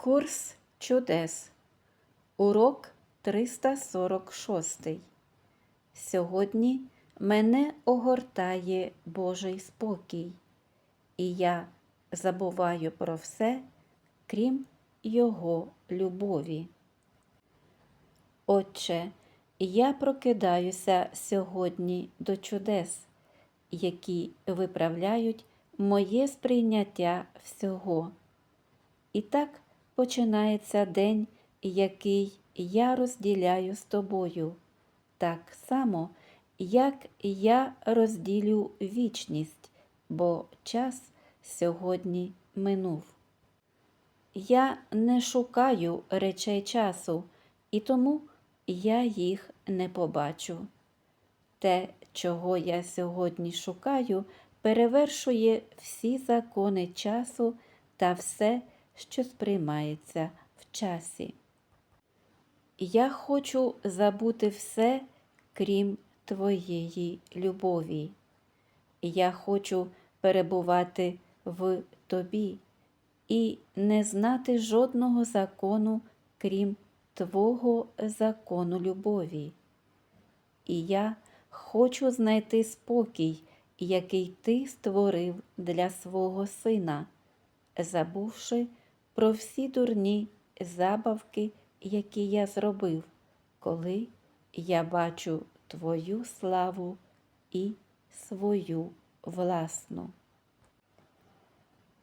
Курс чудес. Урок 346. Сьогодні мене огортає Божий спокій, і я забуваю про все, крім Його любові. Отче, я прокидаюся сьогодні до чудес, які виправляють моє сприйняття всього. І так починається день, який я розділяю з тобою, так само, як я розділю вічність, бо час сьогодні минув. Я не шукаю речей часу, і тому я їх не побачу. Те, чого я сьогодні шукаю, перевершує всі закони часу та все, що сприймається в часі. Я хочу забути все, крім Твоєї любові. Я хочу перебувати в Тобі і не знати жодного закону, крім Твого закону любові. І я хочу знайти спокій, який Ти створив для свого сина, забувши про всі дурні забавки, які я зробив, коли я бачу Твою славу і свою власну.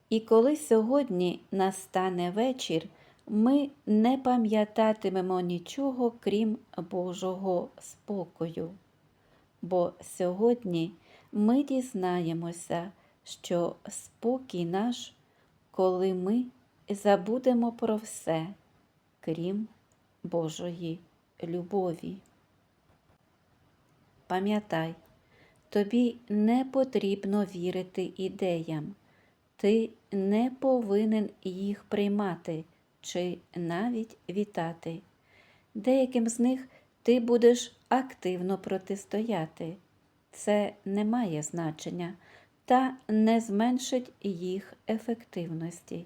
І коли сьогодні настане вечір, ми не пам'ятатимемо нічого, крім Божого спокою. Бо сьогодні ми дізнаємося, що спокій наш, коли ми забудемо про все, крім Божої любові. Пам'ятай, тобі не потрібно вірити ідеям, ти не повинен їх приймати чи навіть вітати. Деяким з них ти будеш активно протистояти. Це не має значення та не зменшить їх ефективності.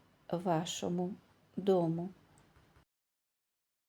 вашому дому.